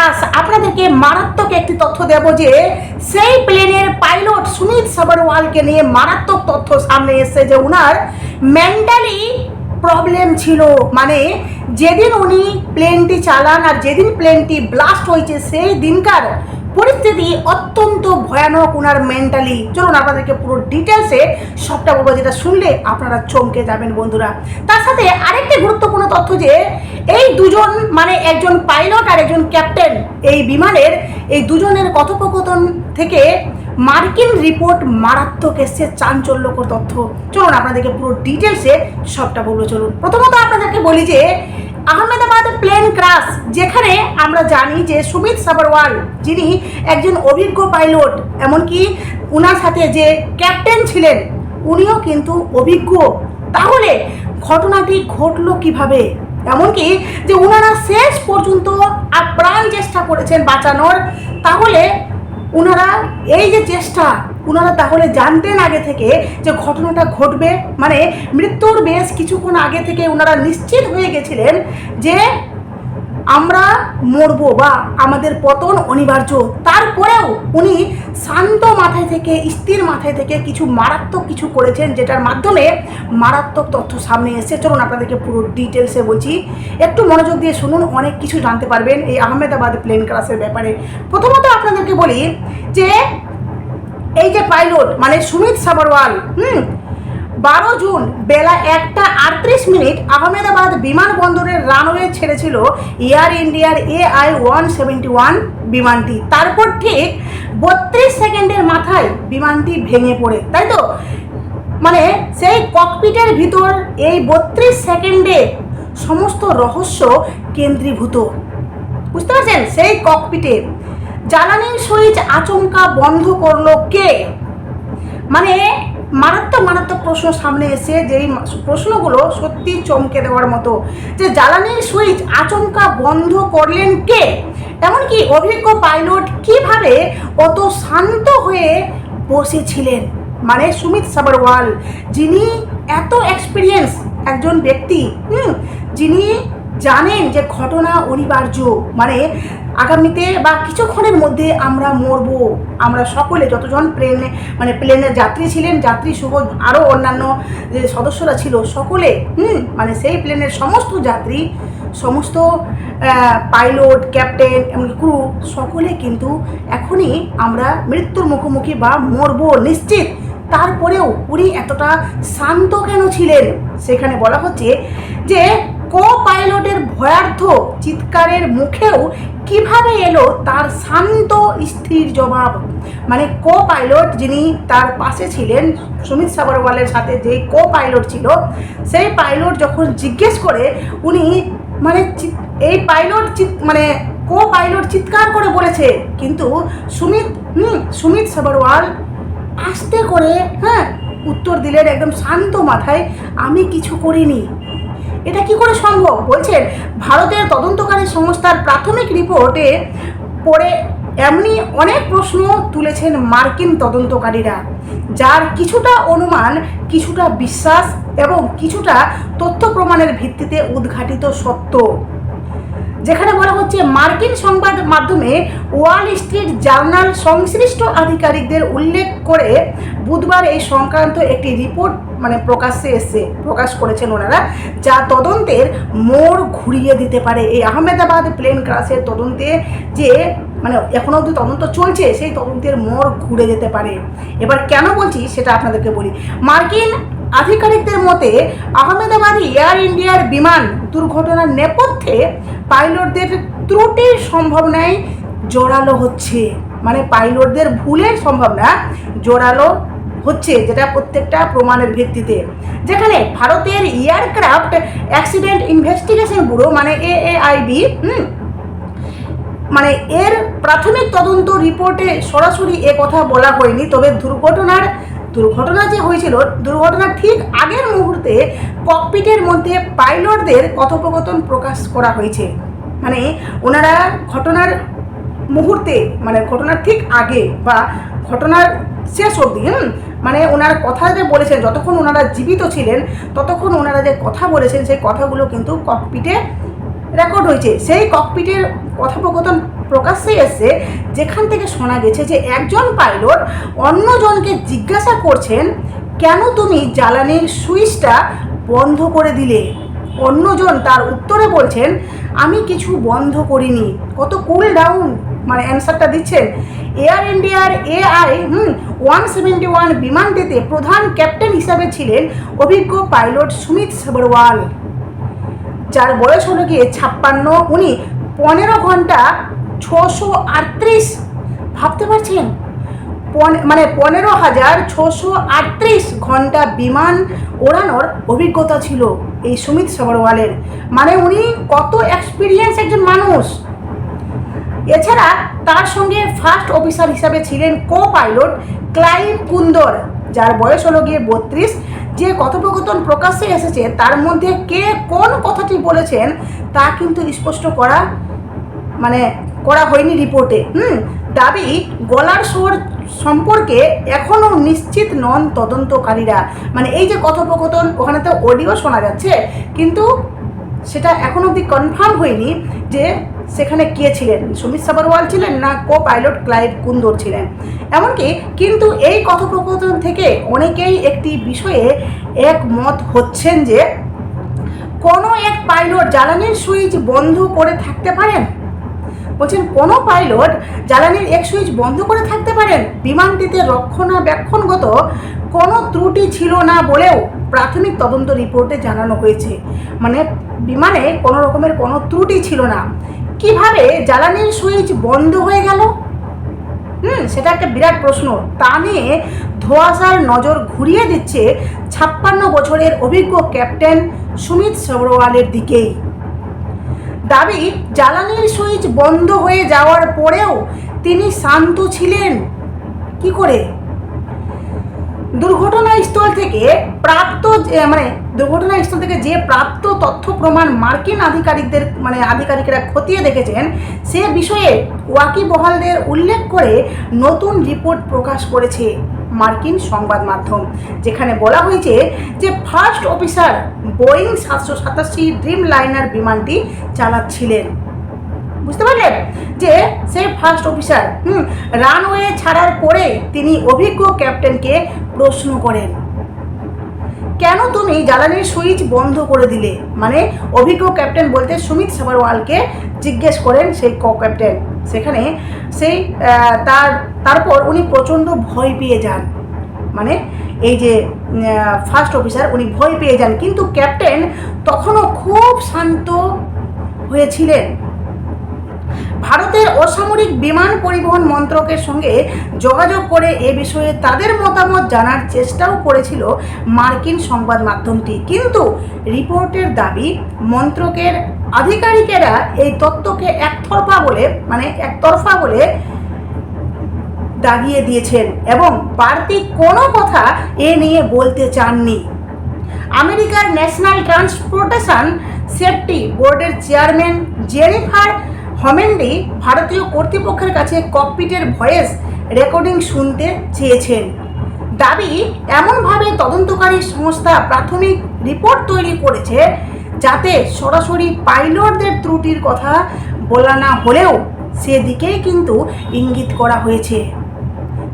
Crush আপনাদেরকে মারাত্মক একটি তথ্য দেব যে সেই প্লেনের পাইলট সুমিত সাবারওয়ালকে নিয়ে মারাত্মক তথ্য সামনে এসছে যে ওনার মেন্টালি প্রবলেম ছিল। মানে যেদিন উনি প্লেনটি চালান আর যেদিন প্লেনটি ব্লাস্ট হয়েছে, সেই দিনকার পরিস্থিতি অত্যন্ত ভয়ানক উনার মেন্টালি চলুন আপনাদেরকে পুরো ডিটেলসে সবটা বলব, যেটা শুনলে আপনারা চমকে যাবেন বন্ধুরা। তার সাথে আরেকটি গুরুত্বপূর্ণ তথ্য যে, এই দুজন মানে একজন পাইলট আর একজন ক্যাপ্টেন এই বিমানের, এই দুজনের কথোপকথন থেকে মার্কিন রিপোর্ট মারাত্মক এসছে, চাঞ্চল্যকর তথ্য। চলুন আপনাদেরকে পুরো ডিটেলসে সবটা বলব, চলুন। প্রথমত আপনাদেরকে বলি যে আহমেদাবাদ প্লেন ক্রাশ যেখানে আমরা জানি যে সুমিত সাবরওয়াল, যিনি একজন অভিজ্ঞ পাইলট, এমনকি উনার সাথে যে ক্যাপ্টেন ছিলেন, উনিও কিন্তু অভিজ্ঞ। তাহলে ঘটনাটি ঘটলো কীভাবে? এমনকি যে ওনারা শেষ পর্যন্ত আপ্রাণ চেষ্টা করেছেন বাঁচানোর, তাহলে ওনারা এই যে চেষ্টা ওনারা তাহলে জানতেন আগে থেকে যে ঘটনাটা ঘটবে মানে মৃত্যুর বেশ কিছুক্ষণ আগে থেকে ওনারা নিশ্চিত হয়ে গেছিলেন যে আমরা মরবো বা আমাদের পতন অনিবার্য। তারপরেও উনি শান্ত মাথায় থেকে, স্থির মাথায় থেকে কিছু মারাত্মক কিছু করেছেন, যেটার মাধ্যমে মারাত্মক তথ্য সামনে এসে চলুন আপনাদেরকে পুরো ডিটেলসে বলছি। একটু মনোযোগ দিয়ে শুনুন, অনেক কিছু জানতে পারবেন এই আহমেদাবাদ প্লেন ক্রাশের ব্যাপারে। প্রথমত আপনাদেরকে বলি যে এই যে পাইলট মানে সুমিত সাবরওয়াল, হুম, বারো জুন বেলা একটা আটত্রিশ মিনিট আহমেদাবাদ বিমানবন্দরের রানওয়ে ছেড়েছিল এয়ার ইন্ডিয়ার A I one seventy one বিমানটি। তারপর ঠিক বত্রিশ সেকেন্ডের মাথায় বিমানটি ভেঙে পড়ে, তাই তো? মানে সেই ককপিটের ভিতর এই বত্রিশ সেকেন্ডে সমস্ত রহস্য কেন্দ্রীভূত। বুঝতে পারছেন? সেই ককপিটে জ্বালানির সুইচ আচমকা বন্ধ করল কে? মানে মারাত্মক মারাত্মক প্রশ্ন সামনে এসে যেই প্রশ্নগুলো সত্যি চমকে দেওয়ার মতো। যে জ্বালানির সুইচ আচমকা বন্ধ করলেন কে? এমনকি অভিজ্ঞ পাইলট কীভাবে অত শান্ত হয়ে বসেছিলেন? মানে সুমিত সাবরওয়াল, যিনি এত এক্সপিরিয়েন্স একজন ব্যক্তি, হুম, যিনি জানেন যে ঘটনা অনিবার্য। মানে আগামীতে বা কিছুক্ষণের মধ্যে আমরা মরবো। আমরা সকলে যতজন প্লেনে মানে প্লেনের যাত্রী ছিলেন, যাত্রী সহ আরও অন্যান্য যে সদস্যরা ছিল, সকলে, হুম মানে সেই প্লেনের সমস্ত যাত্রী, সমস্ত পাইলট ক্যাপ্টেন এমনকি ক্রু সকলে কিন্তু এখনই আমরা মৃত্যুর মুখোমুখি বা মরবো নিশ্চিত। তারপরেও উনি এতটা শান্ত কেন ছিলেন? সেখানে বলা হচ্ছে যে কো পাইলটের ভয়ার্থ চিৎকারের মুখেও কীভাবে এলো? তার শান্ত স্থির জবাব। মানে কো পাইলট যিনি তার পাশে ছিলেন, সুমিত সাগরওয়ালের সাথে যে কো পাইলট ছিল, সেই পাইলট যখন জিজ্ঞেস করে, উনি মানে এই পাইলট মানে কো পাইলট চিৎকার করে বলেছে। কিন্তু সুমিত, হুম, সুমিত সাবরওয়াল আস্তে করে হ্যাঁ উত্তর দিলেন একদম শান্ত মাথায়, আমি কিছু করিনি। এটা কি করে সম্ভব? বলছেন, ভারতের তদন্তকারী সংস্থার প্রাথমিক রিপোর্টে পড়ে এমনি অনেক প্রশ্ন তুলেছেন মার্কিন তদন্তকারীরা, যার কিছুটা অনুমান, কিছুটা বিশ্বাস এবং কিছুটা তথ্য প্রমাণের ভিত্তিতে উদ্ঘাটিত সত্য। যেখানে বলা হচ্ছে মার্কিন সংবাদ মাধ্যমে ওয়াল স্ট্রিট জার্নাল সংশ্লিষ্ট আধিকারিকদের উল্লেখ করে বুধবার এই সংক্রান্ত একটি রিপোর্ট মানে প্রকাশ্যে এসে প্রকাশ করেছেন ওনারা, যা তদন্তের মোড় ঘুরিয়ে দিতে পারে। এই আহমেদাবাদ প্লেন ক্রাশের তদন্তে যে মানে এখনও অবধি তদন্ত চলছে, সেই তদন্তের মোড় ঘুরে যেতে পারে। এবার কেন বলছি সেটা আপনাদেরকে বলি। মার্কিন আধিকারিকদের মতে, আহমেদাবাদ এয়ার ইন্ডিয়ার বিমান দুর্ঘটনার নেপথ্যে পাইলটদের ত্রুটির সম্ভাবনায় জোরালো হচ্ছে। মানে পাইলটদের ভুলের সম্ভাবনা জোরালো হচ্ছে, যেটা প্রত্যেকটা প্রমাণের ভিত্তিতে। যেখানে ভারতের এয়ারক্রাফট অ্যাক্সিডেন্ট ইনভেস্টিগেশন ব্যুরো মানে এএআইবি হুম মানে এর প্রাথমিক তদন্ত রিপোর্টে সরাসরি এ কথা বলা হয়নি। তবে দুর্ঘটনার দুর্ঘটনা যে হয়েছিল দুর্ঘটনার ঠিক আগের মুহূর্তে ককপিটের মধ্যে পাইলটদের কথোপকথন প্রকাশ করা হয়েছে। মানে ওনারা ঘটনার মুহূর্তে মানে ঘটনার ঠিক আগে বা ঘটনার শেষ অবধি, হুম? মানে ওনার কথা যে বলেছেন, যতক্ষণ ওনারা জীবিত ছিলেন, ততক্ষণ ওনারা যে কথা বলেছেন, সেই কথাগুলো কিন্তু ককপিটে রেকর্ড হয়েছে। সেই ককপিটের কথোপকথন প্রকাশ্যে এসছে যেখান থেকে শোনা গেছে যে একজন পাইলট অন্যজনকে জিজ্ঞাসা করছেন, কেন তুমি জ্বালানির সুইচটা বন্ধ করে দিলে? অন্যজন তার উত্তরে বলছেন, আমি কিছু বন্ধ করিনি। কত কুল ডাউন মানে অ্যান্সারটা দিচ্ছেন। এয়ার ইন্ডিয়ার AI hmm one seventy one বিমানটিতে প্রধান ক্যাপ্টেন হিসাবে ছিলেন অভিজ্ঞ পাইলট সুমিত সাবরওয়াল। যার বয়স হলো গিয়ে ছাপ্পান্ন, উনি পনেরো ঘণ্টা ছশো আটত্রিশ। ভাবতে পারছেন? মানে পনেরো হাজার ছশো আটত্রিশ ঘণ্টা বিমান ওড়ানোর অভিজ্ঞতা ছিল এই সুমিত সবরওয়ালের মানে উনি কত এক্সপিরিয়েন্স একজন মানুষ। এছাড়া তার সঙ্গে ফার্স্ট অফিসার হিসাবে ছিলেন কো পাইলট ক্লাইভ কুন্দর, যার বয়স হলো গিয়ে বত্রিশ। যে কথোপকথন প্রকাশ্যে এসেছে, তার মধ্যে কে কোন কথাটি বলেছেন তা কিন্তু স্পষ্ট করা মানে করা হয়নি রিপোর্টে। হুম, দাবি, গলার স্বর সম্পর্কে এখনও নিশ্চিত নন তদন্তকারীরা। মানে এই যে কথোপকথন, ওখানে তো অডিও শোনা যাচ্ছে, কিন্তু সেটা এখন অবধি কনফার্ম হয়নি যে সেখানে কে ছিলেন। সুমিত সাবারওয়াল ছিলেন না কো পাইলট ক্লাইভ কুন্দর ছিলেন। এমনকি কিন্তু এই কথোপকথন থেকে অনেকেই একটি বিষয়ে একমত হচ্ছেন যে কোনো এক পাইলট জ্বালানির সুইচ বন্ধ করে থাকতে পারেন? বলছেন, কোনো পাইলট জ্বালানির এক সুইচ বন্ধ করে থাকতে পারেন। বিমানটিতে রক্ষণাবেক্ষণগত কোনো ত্রুটি ছিল না বলেও প্রাথমিক তদন্ত রিপোর্টে জানানো হয়েছে। মানে বিমানে কোনো রকমের কোনো ত্রুটি ছিল না। কীভাবে জ্বালানির সুইচ বন্ধ হয়ে গেল? হুম, সেটা একটা বিরাট প্রশ্ন। তা নিয়ে ধোয়াশার নজর ঘুরিয়ে দিচ্ছে ছাপ্পান্ন বছরের অভিজ্ঞ ক্যাপ্টেন সুমিত সবরওয়ালের দিকেই। দাবি, জ্বালানির সুইচ বন্ধ হয়ে যাওয়ার পরেও তিনি শান্ত ছিলেন। কি করে? দুর্ঘটনাস্থল থেকে প্রাপ্ত মানে দুর্ঘটনাস্থল থেকে যে প্রাপ্ত তথ্য প্রমাণ মার্কিন আধিকারিকদের মানে আধিকারিকরা খতিয়ে দেখেছেন, সে বিষয়ে ওয়াকিবহালদের উল্লেখ করে নতুন রিপোর্ট প্রকাশ করেছে। মার্কিন সংবাদ মাধ্যম, যেখানে বলা হয়েছে যে ফার্স্ট অফিসার বোয়িং সাতশো সাতাশি ড্রিম লাইনার বিমানটি চালাচ্ছিলেন। বুঝতে পারলেন? যে সে ফার্স্ট অফিসার হুম রানওয়ে ছাড়ার পরে তিনি অভিজ্ঞ ক্যাপ্টেনকে প্রশ্ন করেন। কেন তুমি জ্বালানির সুইচ বন্ধ করে দিলে? মানে অভিজ্ঞ ক্যাপ্টেন বলতে সুমিত সাবারওয়ালকে জিজ্ঞেস করেন সেই ক ক্যাপ্টেন। সেখানে সেই তার, তারপর উনি প্রচণ্ড ভয় পেয়ে যান। মানে এই যে ফার্স্ট অফিসার উনি ভয় পেয়ে যান। কিন্তু ক্যাপ্টেন তখনও খুব শান্ত হয়েছিলেন। ভারতের অসামরিক বিমান পরিবহন মন্ত্রকের সঙ্গে যোগাযোগ করে এ বিষয়ে তাদের মতামত জানার চেষ্টাও করেছিল মার্কিন সংবাদ মাধ্যমটি। কিন্তু রিপোর্টের দাবি, মন্ত্রকের আধিকারিকেরা এই তত্ত্বকে একতরফা বলে মানে একতরফা বলে দাগিয়ে দিয়েছেন এবং বাড়তি কোনো কথা এ নিয়ে বলতে চাননি। আমেরিকার ন্যাশনাল ট্রান্সপোর্টেশন সেফটি বোর্ডের চেয়ারম্যান জেনিফার হমেন্ডি ভারতীয় কর্তৃপক্ষের কাছে ককপিটের ভয়েস রেকর্ডিং শুনতে চেয়েছেন। দাবি, এমনভাবে তদন্তকারী সংস্থা প্রাথমিক রিপোর্ট তৈরি করেছে যাতে সরাসরি পাইলটদের ত্রুটির কথা বলা না হলেও সেদিকেই কিন্তু ইঙ্গিত করা হয়েছে।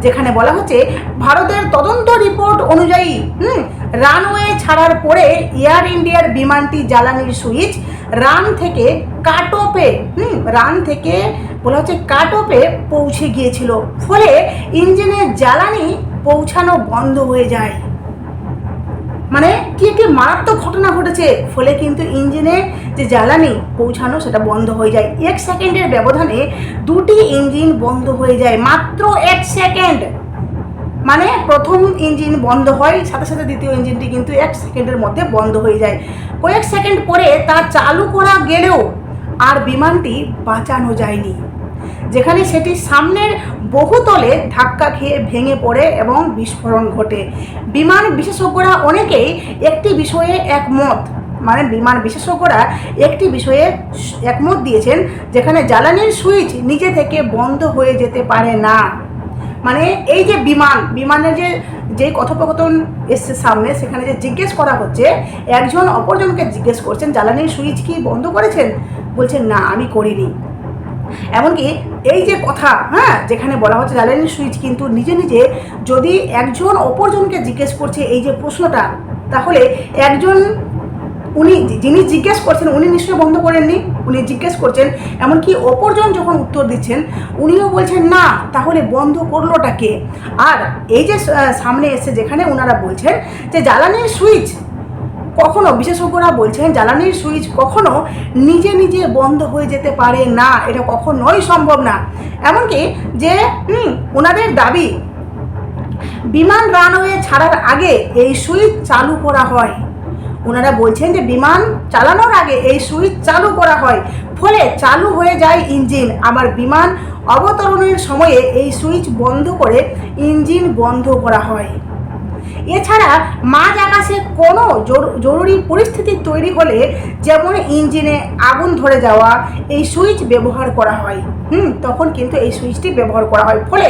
যেখানে বলা হচ্ছে ভারতের তদন্ত রিপোর্ট অনুযায়ী, হুম, রানওয়ে ছাড়ার পরে এয়ার ইন্ডিয়ার বিমানটি জ্বালানির সুইচ, রান থেকে কাটোপে, হুম, রান থেকে বলা হচ্ছে কাটোপে পৌঁছে গিয়েছিল। ফলে ইঞ্জিনের জ্বালানি পৌঁছানো বন্ধ হয়ে যায়। মানে মারাত্মক ঘটনা ঘটেছে। ফলে কিন্তু ইঞ্জিনে যে জ্বালানি পৌঁছানো সেটা বন্ধ হয়ে যায়। এক সেকেন্ডের ব্যবধানে দুটি ইঞ্জিন বন্ধ হয়ে যায়। মাত্র এক সেকেন্ড। মানে প্রথম ইঞ্জিন বন্ধ হয়, সাথে সাথে দ্বিতীয় ইঞ্জিনটি কিন্তু এক সেকেন্ডের মধ্যে বন্ধ হয়ে যায়। কয়েক সেকেন্ড পরে তা চালু করা গেলেও আর বিমানটি বাঁচানো যায়নি। যেখানে সেটি সামনের বহুতলে ধাক্কা খেয়ে ভেঙে পড়ে এবং বিস্ফোরণ ঘটে। বিমান বিশেষজ্ঞরা অনেকেই একটি বিষয়ে একমত মানে বিমান বিশেষজ্ঞরা একটি বিষয়ে একমত দিয়েছেন, যেখানে জ্বালানির সুইচ নিজে থেকে বন্ধ হয়ে যেতে পারে না। মানে এই যে বিমান, বিমানের যে যে কথোপকথন এসছে সামনে, সেখানে যে জিজ্ঞেস করা হচ্ছে, একজন অপরজনকে জিজ্ঞেস করছেন, জ্বালানির সুইচ কি বন্ধ করেছেন? বলছেন, না, আমি করিনি। এমনকি এই যে কথা হ্যাঁ যেখানে বলা হচ্ছে জ্বালানি সুইচ, কিন্তু নিজে নিজে যদি একজন অপরজনকে জিজ্ঞেস করছে এই যে প্রশ্নটা, তাহলে একজন, উনি যিনি জিজ্ঞেস করছেন, উনি নিশ্চয়ই বন্ধ করেননি। উনি জিজ্ঞেস করছেন, এমনকি অপরজন যখন উত্তর দিচ্ছেন, উনিও বলছেন, না, তাহলে বন্ধ করলোটাকে আর এই যে সামনে এসে যেখানে ওনারা বলছেন যে জ্বালানির সুইচ কখনো বিশেষজ্ঞরা বলছেন জ্বালানির সুইচ কখনো নিজে নিজে বন্ধ হয়ে যেতে পারে না। এটা কখনোই সম্ভব না। এমনকি যে ওনাদের দাবি, বিমান রানওয়ে ছাড়ার আগে এই সুইচ চালু করা হয়। ওনারা বলছেন যে, বিমান চালানোর আগে এই সুইচ চালু করা হয়। ফলে চালু হয়ে যায় ইঞ্জিন। আবার বিমান অবতরণের সময়ে এই সুইচ বন্ধ করে ইঞ্জিন বন্ধ করা হয়। এছাড়া মাঝ আকাশে কোনো জরুরি পরিস্থিতি তৈরি হলে যেমন ইঞ্জিনে আগুন ধরে যাওয়া, এই সুইচ ব্যবহার করা হয়। হুম, তখন কিন্তু এই সুইচটি ব্যবহার করা হয়। ফলে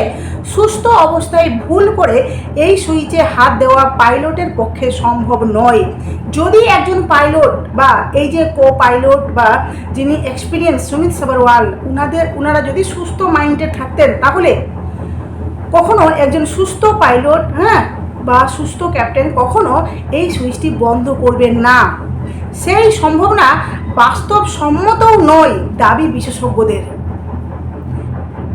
সুস্থ অবস্থায় ভুল করে এই সুইচে হাত দেওয়া পাইলটের পক্ষে সম্ভব নয়। যদি একজন পাইলট বা এই যে কো পাইলট বা যিনি এক্সপিরিয়েন্স সুমিত সাবারওয়াল, উনাদের, উনারা যদি সুস্থ মাইন্ডে থাকতেন, তাহলে কখনো একজন সুস্থ পাইলট হ্যাঁ বা সুস্থ ক্যাপ্টেন কখনো এই সুইচটি বন্ধ করবেন না। সেই সম্ভাবনা বাস্তবসম্মতও নয় দাবি বিশেষজ্ঞদের।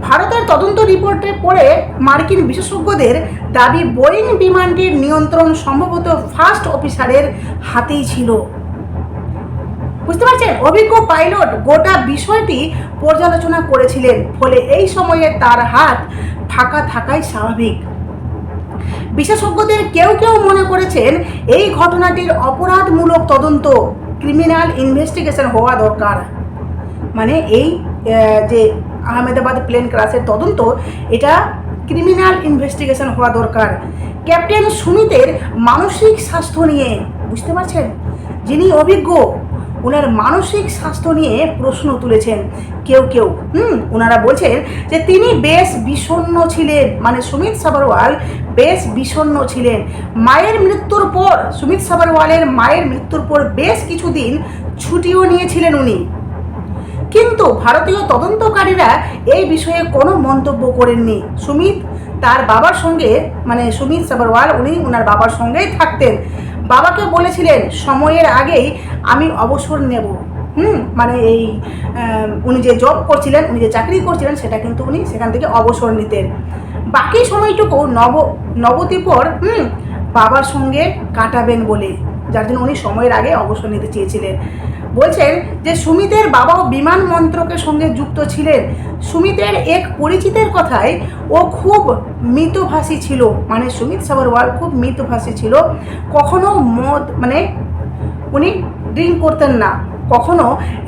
ভারতের তদন্ত রিপোর্টে পড়ে মার্কিন বিশেষজ্ঞদের দাবি বোয়িং বিমানটির নিয়ন্ত্রণ সম্ভবত ফার্স্ট অফিসারের হাতেই ছিল। বুঝতে পারছেন? অভিজ্ঞ পাইলট গোটা বিষয়টি পর্যালোচনা করেছিলেন, ফলে এই সময়ে তার হাত ফাঁকা থাকাই স্বাভাবিক। বিশেষজ্ঞদের কেউ কেউ মনে করেছেন এই ঘটনাটির অপরাধমূলক তদন্ত ক্রিমিনাল ইনভেস্টিগেশন হওয়া দরকার। মানে এই যে আহমেদাবাদ প্লেন ক্রাশের তদন্ত, এটা ক্রিমিনাল ইনভেস্টিগেশন হওয়া দরকার। ক্যাপ্টেন সুমিতের মানসিক স্বাস্থ্য নিয়ে, বুঝতে পারছেন? যিনি অভিজ্ঞ ওনার মানসিক স্বাস্থ্য নিয়ে প্রশ্ন তুলেছেন কেউ কেউ। হুম ওনারা বলছেন যে তিনি বেশ বিষণ্ণ ছিলেন। মানে সুমিত সাবারওয়াল বেশ বিষণ্ণ ছিলেন। মায়ের মৃত্যুর পর, সুমিত সাবারওয়ালের মায়ের মৃত্যুর পর বেশ কিছুদিন ছুটিও নিয়েছিলেন উনি। কিন্তু ভারতীয় তদন্তকারীরা এই বিষয়ে কোনো মন্তব্য করেননি। সুমিত তার বাবার সঙ্গে মানে সুমিত সাবারওয়াল, উনি ওনার বাবার সঙ্গেই থাকতেন। বাবাকে বলেছিলেন, সময়ের আগেই আমি অবসর নেব। হুম মানে এই উনি যে জব করছিলেন, উনি যে চাকরি করছিলেন, সেটা কিন্তু উনি সেখান থেকে অবসর নিতেন। বাকি সময়টুকু নব, নবদ্বীপর হুম, বাবার সঙ্গে কাটাবেন বলে, যার জন্য উনি সময়ের আগে অবসর নিতে চেয়েছিলেন। বলছেন যে, সুমিতের বাবাও বিমান মন্ত্রকের সঙ্গে যুক্ত ছিলেন। সুমিতের এক পরিচিতের কথায়, ও খুব মৃতভাষী ছিল। মানে সুমিত সাবরওয়াল খুব মৃতভাষী ছিল। কখনো মদ মানে উনি ড্রিঙ্ক করতেন না। কখনো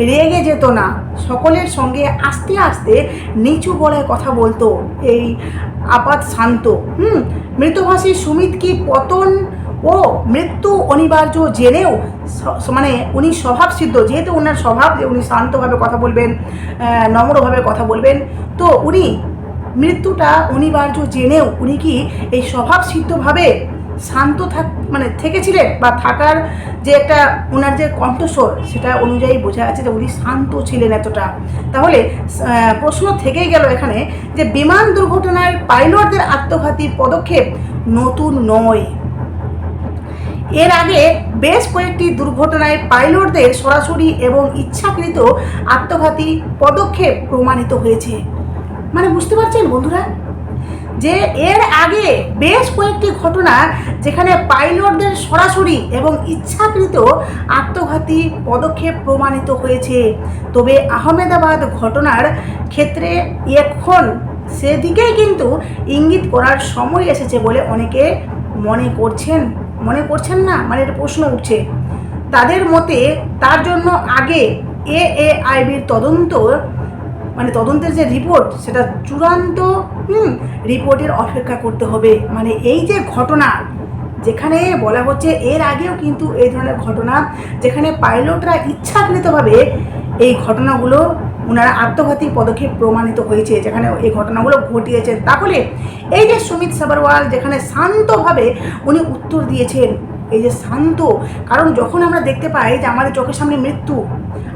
রেগে যেত না। সকলের সঙ্গে আস্তে আস্তে নিচু গলায় কথা বলতো এই আপাত শান্ত। হুম, মৃতভাষী সুমিত কি পতন ও মৃত্যু অনিবার্য জেনেও মানে উনি স্বভাব সিদ্ধ যেহেতু ওনার স্বভাব যে উনি শান্তভাবে কথা বলবেন নম্রভাবে কথা বলবেন, তো উনি মৃত্যুটা অনিবার্য জেনেও উনি কি এই স্বভাব সিদ্ধভাবে শান্ত থাক মানে থেকেছিলেন বা থাকার যে একটা ওনার যে কণ্ঠস্বর, সেটা অনুযায়ী বোঝা যাচ্ছে যে উনি শান্ত ছিলেন এতটা। তাহলে প্রশ্ন থেকেই গেল এখানে যে বিমান দুর্ঘটনায় পাইলটদের আত্মঘাতী পদক্ষেপ নতুন নয়। এর আগে বেশ কয়েকটি দুর্ঘটনায় পাইলটদের সরাসরি এবং ইচ্ছাকৃত আত্মঘাতী পদক্ষেপ প্রমাণিত হয়েছে। মানে বুঝতে পারছেন বন্ধুরা? যে এর আগে বেশ কয়েকটি ঘটনা যেখানে পাইলটদের সরাসরি এবং ইচ্ছাকৃত আত্মঘাতী পদক্ষেপ প্রমাণিত হয়েছে। তবে আহমেদাবাদ ঘটনার ক্ষেত্রে এখন সেদিকেই কিন্তু ইঙ্গিত করার সময় এসেছে বলে অনেকে মনে করছেন মনে করছেন না? মানে এটা প্রশ্ন উঠছে। তাদের মতে তার জন্য আগে এ আইবির তদন্ত মানে তদন্তের যে রিপোর্ট সেটা চূড়ান্ত, হুম রিপোর্টের অপেক্ষা করতে হবে। মানে এই যে ঘটনা, যেখানে বলা হচ্ছে এর আগেও কিন্তু এই ধরনের ঘটনা, যেখানে পাইলটরা ইচ্ছাকৃতভাবে এই ঘটনাগুলো ওনারা আত্মঘাতী পদক্ষেপ প্রমাণিত হয়েছে, যেখানে এই ঘটনাগুলো ঘটিয়েছেন তাহলে এই যে সুমিত সাবারওয়াল, যেখানে শান্তভাবে উনি উত্তর দিয়েছেন, এই যে শান্ত, কারণ যখন আমরা দেখতে পাই যে আমাদের চোখের সামনে মৃত্যু,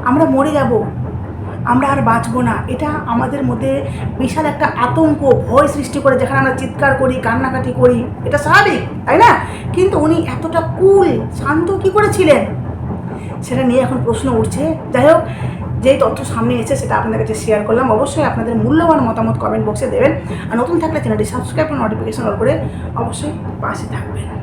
আমরা মরে যাব আমরা আর বাঁচবো না। এটা আমাদের মধ্যে বিশাল একটা আতঙ্ক, ভয় সৃষ্টি করে, যেখানে আমরা চিৎকার করি, কান্নাকাটি করি। এটা স্বাভাবিক, তাই না? কিন্তু উনি এতটা কুল, শান্ত কী করেছিলেন? সেটা নিয়ে এখন প্রশ্ন উঠছে। যাই হোক, যেই তথ্য সামনে এসেছে, সেটা আপনাদের কাছে শেয়ার করলাম। অবশ্যই আপনাদের মূল্যবান মতামত কমেন্ট বক্সে দেবেন। আর নতুন থাকলে চ্যানেলটি সাবস্ক্রাইব করে নোটিফিকেশন অল করে অবশ্যই পাশে থাকবেন।